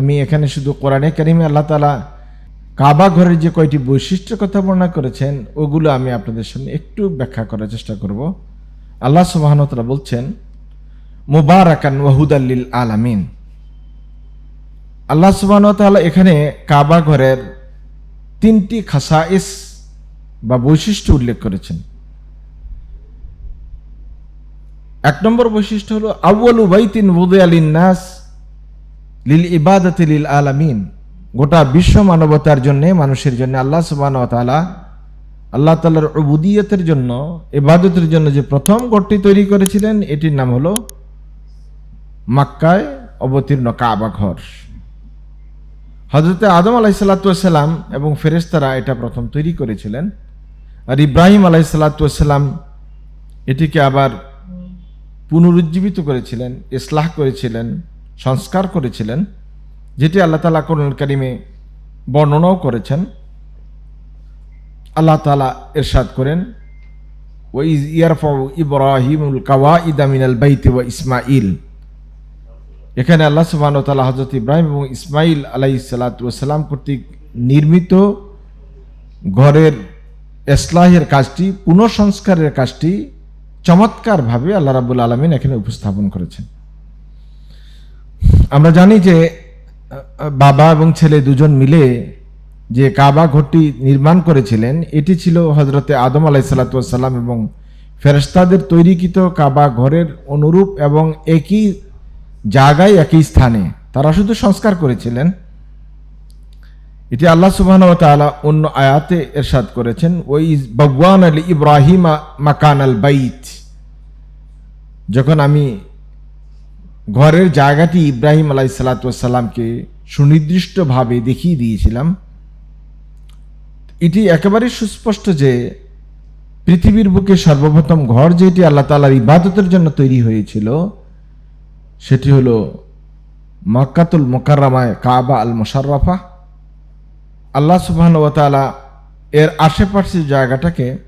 আমি এখানে শুধু কোরআনে কারিমে আল্লাহ তালা কাবা ঘরের যে কয়টি বৈশিষ্ট্যের কথা বর্ণনা করেছেন, ওগুলো আমি আপনাদের সামনে একটু ব্যাখ্যা করার চেষ্টা করব। আল্লাহ সুবাহনতলা বলছেন, মুবারাকান ওয়াহুদাল্লিল আলামিন। আল্লাহ সুবাহনতালা এখানে কাবা ঘরের তিনটি খাসাইস বা বৈশিষ্ট্য উল্লেখ করেছেন। এক নম্বর বৈশিষ্ট্য হলো আউ্বালু বাইতিন বুদে আলিন নাস। লিল ইবাদত লিল আলামিন গোটা বিশ্ব মানবতার জন্য, মানুষের জন্য আল্লাহ সুবান তালা আল্লাহ তালার উবুদিয়তের জন্য, ইবাদতের জন্য যে প্রথম ঘরটি তৈরি করেছিলেন, এটির নাম হলো মাক্কায় অবতীর্ণ কাবা ঘর। হজরতে আদম আলাইসাল্লাতাম এবং ফেরেস্তারা এটা প্রথম তৈরি করেছিলেন। আর ইব্রাহিম আলাইসাল্লাতাম এটিকে আবার পুনরুজ্জীবিত করেছিলেন, ইসলাহ করেছিলেন। সংস্কার করেছিলেন, যেটি আল্লাহ তালা করুন কারিমে বর্ণনাও করেছেন। আল্লাহ তালা এরশাদ করেন ওই ইয়ারফাউ ইব্রাহিমুল কাওয়া ইদামিনাল বাইতে ওয়া ইসমাইল এখানে আল্লাহ সুবাহ তালা হজরত ইব্রাহিম এবং ইসমাইল আলাই সালাতাম কর্তৃক নির্মিত ঘরের এসলাহের কাজটি, পুনঃসংস্কারের কাজটি চমৎকারভাবে আল্লাহ রাবুল আলমিন এখানে উপস্থাপন করেছেন। আমরা জানি যে বাবা এবং ছেলে দুজন মিলে যে কাবা ঘরটি নির্মাণ করেছিলেন, এটি ছিল হজরতে আদম আলাইসাল্লাতাম এবং ফেরেস্তাদের তৈরিকৃত কাবা ঘরের অনুরূপ এবং একই জায়গায়, একই স্থানে। তারা শুধু সংস্কার করেছিলেন। এটি আল্লাহ সুবাহ অন্য আয়াতে এরশাদ করেছেন ওই ভগবান আলী ইব্রাহিম মাকান আল বাইত। যখন আমি ঘরের জায়গাটি ইব্রাহিম আলাই সালাতামকে সুনির্দিষ্টভাবে দেখিয়ে দিয়েছিলাম। এটি একেবারে সুস্পষ্ট যে পৃথিবীর বুকে সর্বপ্রথম ঘর যেটি আল্লাহ তালার ইবাদতের জন্য তৈরি হয়েছিল, সেটি হলো মক্কাতুল মোকাররামায় কাবা আল মোশাররফা। আল্লাহ সুবহান ওয়া তাআলা এর আশেপাশে জায়গাটাকে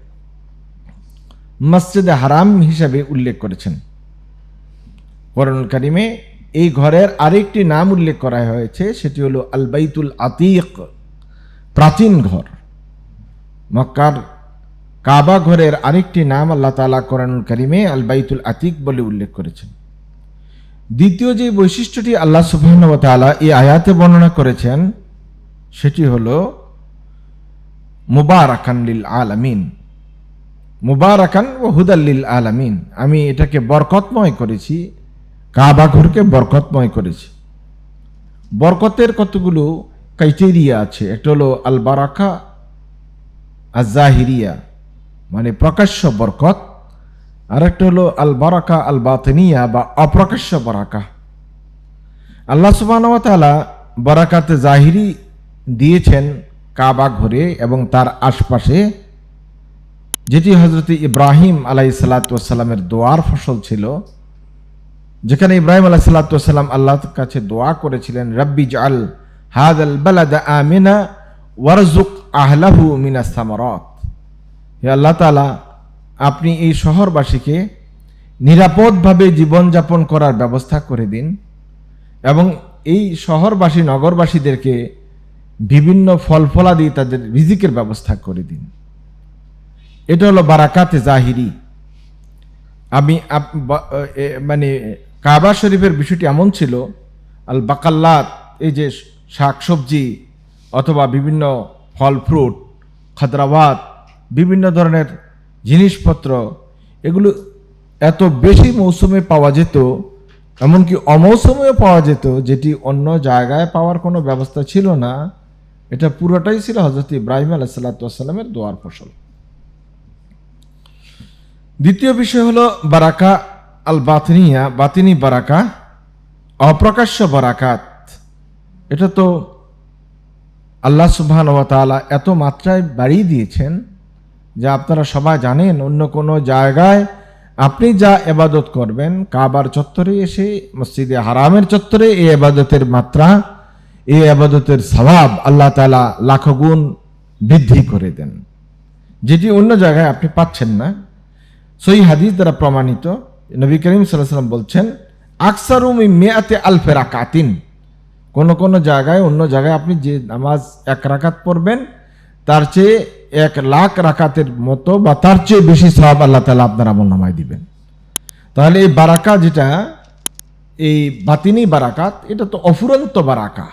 মসজিদে হারাম হিসাবে উল্লেখ করেছেন। কোরআন কারিমে এই ঘরের আরেকটি নাম উল্লেখ করা হয়েছে, সেটি হলো আলবাইতুল আতিক, প্রাচীন ঘর। মক্কার কাবা ঘরের আরেকটি নাম আল্লাহ তাআলা কোরআনুল কারিমে আল বাইতুল আতিক বলে উল্লেখ করেছেন। দ্বিতীয় যে বৈশিষ্ট্যটি আল্লাহ সুবহানাহু ওয়া এই আয়াতে বর্ণনা করেছেন, সেটি হলো মুবারাকান লিল আলামিন। মুবারাকান ও হুদাল্লিল আলামিন। আমি এটাকে বরকতময় করেছি কাবা ঘরকে বরকতময় করেছি। বরকতের কতগুলো ক্রাইটেরিয়া আছে? একটা হলো আল বারাকা আজাহিরিয়া মানে প্রকাশ্য বরকত। আর একটা হলো আল বারাকা আল বাতনিয়া বা অপ্রকাশ্য বারাকা। আল্লাহ তাআলা বারাকাতে জাহিরি দিয়েছেন কাবা ঘরে এবং তার আশপাশে, যেটি হজরত ইব্রাহিম আলাই সালাতামের দোয়ার ফসল ছিল। যেখানে ইব্রাহিম আলাহ সাল্লাতাম আল্লাহর কাছে দোয়া করেছিলেন, রব্বি জাল হাদ আল বালাদ আমিনা ওয়ারজুক আহলাহু মিনা সামারত। হে আল্লাহ তালা আপনি এই শহরবাসীকে নিরাপদভাবে জীবনযাপন করার ব্যবস্থা করে দিন এবং এই শহরবাসী, নগরবাসীদেরকে বিভিন্ন ফল ফলাদি তাদের রিজিকের ব্যবস্থা করে দিন। এটা হলো বারাকাতে জাহিরি। আমি মানে কাবা শরীফের বিষয়টি এমন ছিল আল বাকাল্লাত এই যে শাক সবজি অথবা বিভিন্ন ফল ফ্রুট, খাদ্রাবাদ, বিভিন্ন ধরনের জিনিসপত্র, এগুলো এত বেশি মৌসুমে পাওয়া যেত, এমনকি অমৌসুমেও পাওয়া যেত, যেটি অন্য জায়গায় পাওয়ার কোনো ব্যবস্থা ছিল না। এটা পুরোটাই ছিল হজরত ইব্রাহিম আলাহ সাল্লাতামের দোয়ার ফসল। দ্বিতীয় বিষয় হলো বারাকা আল বাতনিয়া বাতিনি বারাকা, অপ্রকাশ্য বারাকাত। এটা তো আল্লাহ সুবহান ওয়া তাআলা এত মাত্রায় বাড়িয়ে দিয়েছেন যা আপনারা সবাই জানেন। অন্য কোনো জায়গায় আপনি যা এবাদত করবেন, কাবার চত্বরে এসে, মসজিদে হারামের চত্বরে এই এবাদতের মাত্রা, এই আবাদতের স্বভাব আল্লাহ তাআলা লাখো গুণ বৃদ্ধি করে দেন। যেটি অন্য জায়গায় আপনি পাচ্ছেন না। সই হাদিস দ্বারা প্রমাণিত। নবী করিম সাল্লাম বলছেন আকসারুমি মেয়াতে আলফেরা কাতিন কোন কোন জায়গায়, অন্য জায়গায় আপনি যে নামাজ এক রাকাত পড়বেন, তার চেয়ে এক লাখ রাকাতের মতো বা তার চেয়ে বেশি সব আল্লাহ তালা আপনার আমল নামায় দিবেন। তাহলে এই বারাকা যেটা, এই বাতিনি বারাকাত, এটা তো অফুরন্ত বারাকা।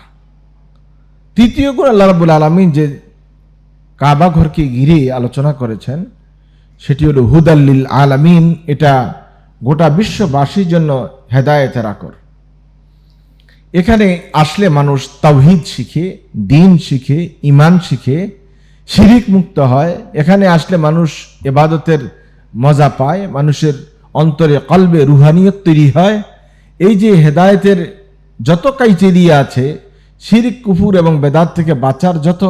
তৃতীয় গুণ আল্লাহ রাবুল আলমিন যে কাবা ঘরকে ঘিরে আলোচনা করেছেন, সেটি হলো হুদাল্লিল আলামিন, এটা গোটা বিশ্ববাসীর জন্য হেদায়েতের আকর। এখানে আসলে মানুষ তাওহিদ শিখে দিন শিখে ইমান শিখে, শিরিক মুক্ত হয়। এখানে আসলে মানুষ এবাদতের মজা পায়, মানুষের অন্তরে কলবে রুহানিয়ত তৈরি হয়। এই যে হেদায়েতের যত কাইচেরিয়া আছে, শিরিক, কুফুর এবং বেদাত থেকে বাঁচার যত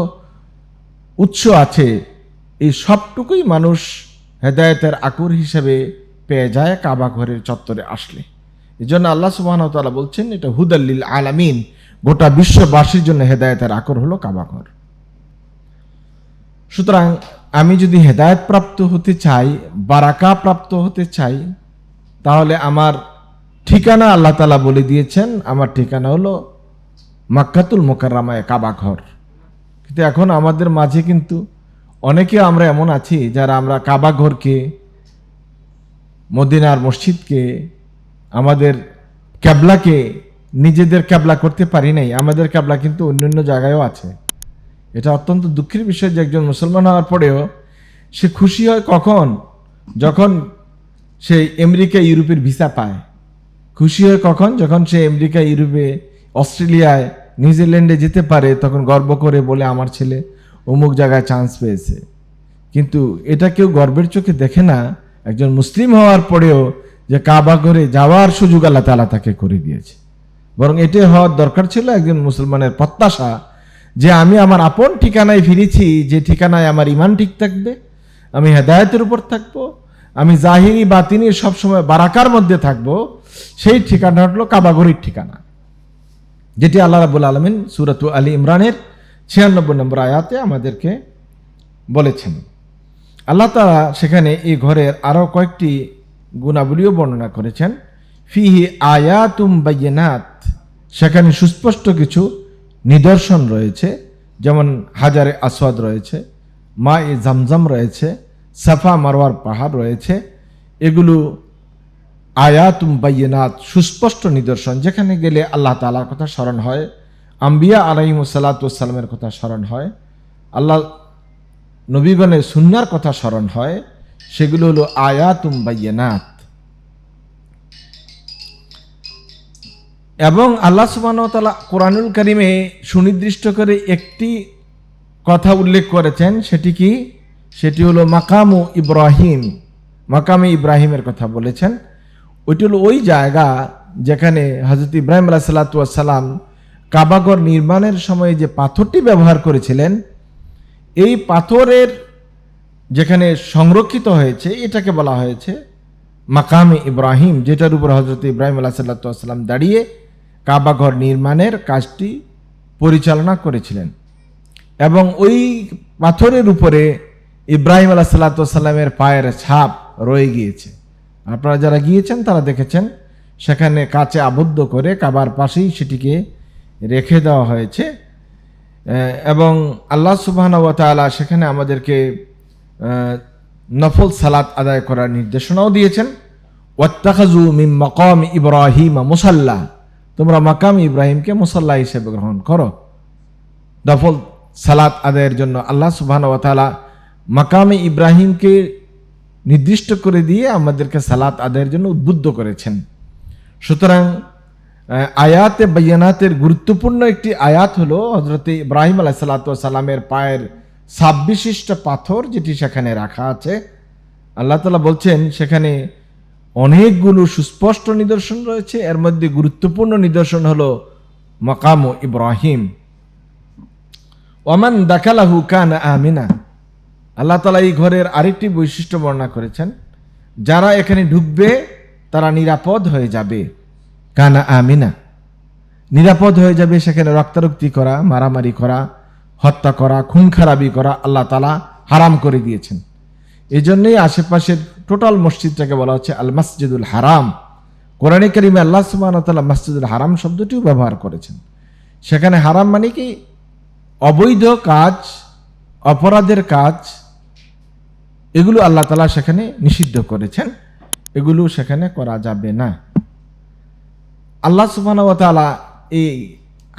উৎস আছে, এই সবটুকুই মানুষ হেদায়েতের আকুর হিসেবে পেয়ে যায় কাবা ঘরের চত্বরে আসলে। এই জন্য আল্লাহ সুবাহ বলছেন, এটা হুদাল্লিল আলামিন। গোটা বিশ্ববাসীর জন্য হেদায়েতের আকর হলো কাবা ঘর। সুতরাং আমি যদি হেদায়েত প্রাপ্ত হতে চাই বারাকা প্রাপ্ত হতে চাই, তাহলে আমার ঠিকানা আল্লাহ তালা বলে দিয়েছেন। আমার ঠিকানা হলো মাক্কাতুল মোকাররামায় কাবা ঘর। কিন্তু এখন আমাদের মাঝে কিন্তু অনেকে আমরা এমন আছি, যারা আমরা কাবা ঘরকে মদিনার মসজিদকে, আমাদের ক্যাবলাকে, নিজেদের ক্যাবলা করতে পারি নাই। আমাদের ক্যাবলা কিন্তু অন্য অন্য জায়গায়ও আছে। এটা অত্যন্ত দুঃখের বিষয় যে একজন মুসলমান হওয়ার পরেও সে খুশি হয় কখন? যখন সে আমেরিকা, ইউরোপের ভিসা পায়। খুশি হয় কখন? যখন সে আমেরিকা, ইউরোপে, অস্ট্রেলিয়ায়, নিউজিল্যান্ডে যেতে পারে, তখন গর্ব করে বলে, আমার ছেলে অমুক জায়গায় চান্স পেয়েছে। কিন্তু এটা কেউ গর্বের চোখে দেখে না। একজন মুসলিম হওয়ার পরেও যে কাবা করে যাওয়ার সুযোগ আল্লাহ তালা তাকে করে দিয়েছে। বরং এটাই হওয়ার দরকার ছিল একজন মুসলমানের প্রত্যাশা যে আমি আমার আপন ঠিকানায় ফিরেছি, যে ঠিকানায় আমার ইমান ঠিক থাকবে, আমি হেদায়তের উপর থাকব, আমি জাহিরি বাতিনি সবসময় বারাকার মধ্যে থাকব, সেই ঠিকানা হলো কাবাগরির ঠিকানা। যেটি আল্লাহ রাবুল আলমিন সুরতু আলী ইমরানের ছিয়ানব্বই নম্বর আয়াতে আমাদেরকে বলেছেন। আল্লাহ তালা সেখানে এই ঘরের আরও কয়েকটি গুণাবলীও বর্ণনা করেছেন। ফিহি আয়াতুম বাইনাত সেখানে সুস্পষ্ট কিছু নিদর্শন রয়েছে, যেমন হাজারে আসওয়াদ রয়েছে মা এ জামজাম রয়েছে, সাফা মারওয়ার পাহাড় রয়েছে, এগুলো আয়াতুম বাইনাত সুস্পষ্ট নিদর্শন, যেখানে গেলে আল্লাহ তালার কথা স্মরণ হয়, আম্বিয়া আলাইম সালাতামের কথা স্মরণ হয়, আল্লাহ নবীগণের সুন্নার কথা স্মরণ হয়, সেগুলো হলো আয়াতুম বাইনাত এবং আল্লাহ সুবাহতালা কোরআনুল করিমে সুনির্দিষ্ট করে একটি কথা উল্লেখ করেছেন, সেটি কি? সেটি হলো মাকামু ইব্রাহিম। মাকামে ইব্রাহিমের কথা বলেছেন। ওইটি হলো ওই জায়গা যেখানে হজরত ইব্রাহিম আলাহ সাল্লাতাম কাবাগর নির্মাণের সময়ে যে পাথরটি ব্যবহার করেছিলেন এই পাথরের যেখানে সংরক্ষিত হয়েছে, এটাকে বলা হয়েছে মাকামে ইব্রাহিম, যেটার উপর হজরত ইব্রাহিম আল্লাহ সাল্লাতাম দাঁড়িয়ে কাবাঘর নির্মাণের কাজটি পরিচালনা করেছিলেন। এবং ওই পাথরের উপরে ইব্রাহিম আল্লাহ সাল্লাতামের পায়ের ছাপ রয়ে গিয়েছে। আপনারা যারা গিয়েছেন, তারা দেখেছেন, সেখানে কাছে আবদ্ধ করে কাবার পাশেই সেটিকে রেখে দেওয়া হয়েছে। এবং আল্লাহ সুবাহ তালা সেখানে আমাদেরকে নফল সালাত আদায় করার নির্দেশনাও দিয়েছেন। ওয়াত্তাখাজু মিম মকাম ইব্রাহিম মুসাল্লাহ তোমরা মাকাম ইব্রাহিমকে মুসাল্লাহ হিসেবে গ্রহণ করো। নফল সালাত আদায়ের জন্য আল্লাহ সুবাহ তালা মাকামে ইব্রাহিমকে নির্দিষ্ট করে দিয়ে আমাদেরকে সালাত আদায়ের জন্য উদ্বুদ্ধ করেছেন। সুতরাং আয়াতে বাইয়ানাতের গুরুত্বপূর্ণ একটি আয়াত হলো হজরত ইব্রাহিম আলাহ সালামের পায়ের সাব বিশিষ্ট পাথর যেটি সেখানে রাখা আছে। আল্লাহ তালা বলছেন, সেখানে অনেকগুলো সুস্পষ্ট নিদর্শন রয়েছে। এর মধ্যে গুরুত্বপূর্ণ নিদর্শন হলো মকাম ইব্রাহিম। ওমান দাখালাহু কান আমিনা। আল্লাহ তালা এই ঘরের আরেকটি বৈশিষ্ট্য বর্ণনা করেছেন, যারা এখানে ঢুকবে তারা নিরাপদ হয়ে যাবে। কানা আমিনা। নিরাপদ হয়ে যাবে সেখানে রক্তারক্তি করা, মারামারি করা, হত্যা করা, খুন খারাপি করা আল্লাহ তালা হারাম করে দিয়েছেন। এই জন্যই আশেপাশের টোটাল মসজিদটাকে বলা হচ্ছে আল মসজিদুল হারাম। কোরআনে করিমে আল্লাহ সুবাহ তাল্লাহ মসজিদুল হারাম শব্দটিও ব্যবহার করেছেন। সেখানে হারাম মানে কি? অবৈধ কাজ, অপরাধের কাজ, এগুলো আল্লাহ তালা সেখানে নিষিদ্ধ করেছেন। এগুলো সেখানে করা যাবে না। আল্লাহ সুবাহ এই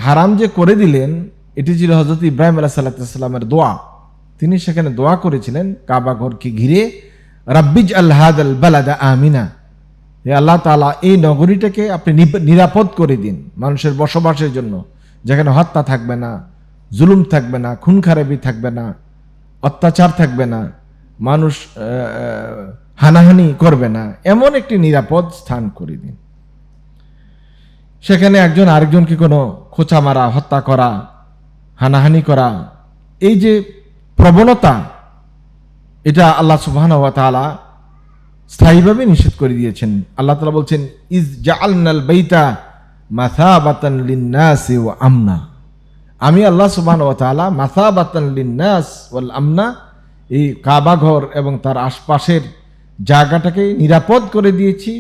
হারাম যে করে দিলেন, এটি ছিল হজরত ইব্রাহিম আলাহ সাল্লামের দোয়া। তিনি সেখানে দোয়া করেছিলেন, কাবা ঘরকে ঘিরে, রাব্বিজ আল্লাহাদ আল বালাদা আমিনা। হে আল্লাহ তালা এই নগরীটাকে আপনি নিরাপদ করে দিন মানুষের বসবাসের জন্য। যেখানে হত্যা থাকবে না, জুলুম থাকবে না, খুন খারাপি থাকবে না, অত্যাচার থাকবে না, মানুষ হানাহানি করবে না, এমন একটি নিরাপদ স্থান করে দিন। সেখানে একজন আরেকজনকে কোনো খোঁচা মারা, হত্যা করা, হানাহানি করা, এই যে প্রবণতা, এটা আল্লাহ ওয়া স্থায়ীভাবে নিষেধ করে দিয়েছেন। আল্লাহ তাআলা বলছেন, ইজ জাআলনাল বাইতা মাসাবাতান লিন্নাসি ওয়া আমনা। আমি আল্লাহ সুবহান তাআলা মাসাবাতান লিন্নাস ওয়াল আমনা, এই কাবা ঘর এবং তার আশপাশের জায়গাটাকে নিরাপদ করে দিয়েছি।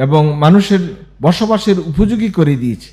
এবং মানুষের বসবাসের উপযোগী করে দিয়েছি।